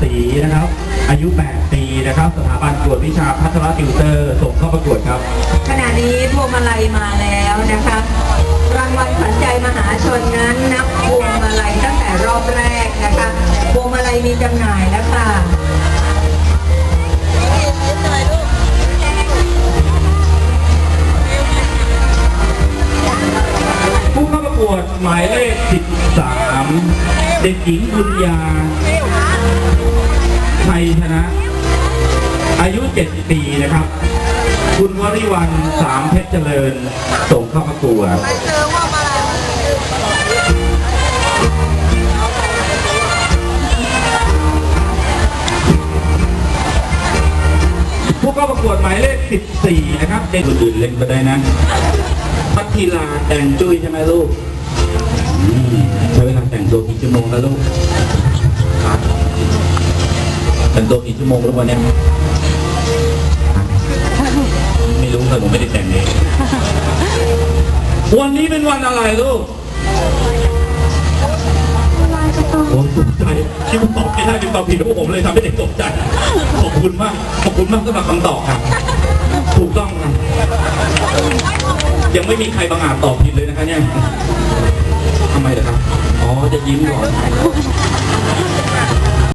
ศรีนะครับ อายุ 8 ปีนะครับ สถาบันกวดวิชาพัฒนาติวเตอร์ส่งเข้าประกวดครับ ขณะนี้พวงมาลัยมาแล้วนะคะรางวัลขวัญใจมหาชนนั้นนับพวงมาลัยตั้งแต่รอบแรกนะคะพวงมาลัยมีจำหน่ายแล้วค่ะผู้เข้าประกวดหมายเลข 13 เด็กหญิงบุญญา 7 ปีนะครับ คุณวริวันสามเพชรเจริญ ส่งเข้าประกวดผู้เข้าประกวดหมายเลข 14 นะครับเด็กอื่นๆเล่นก็ได้นะพัทธีลาแต่งจุ้ยใช่ไหมลูกใช้เวลาแต่งตัวกี่ชั่วโมงแล้วลูกแต่งตัวกี่ชั่วโมงแล้ววันเนี้ เลยผมไม่ได้แต่งเองวันนี้เป็นวันอะไรลูกผมตกใจที่ผมตอบไม่ได้เป็นตอบผิดของผมเลยทำให้เด็กตกใจ ขอบคุณมาก ขอบคุณมากสำหรับคำตอบครับ ถูกต้องครับยังไม่มีใครบังอาจตอบผิดเลยนะคะเนี่ยทำไมเหรอครับ อ๋อ จะยิ้มก่อน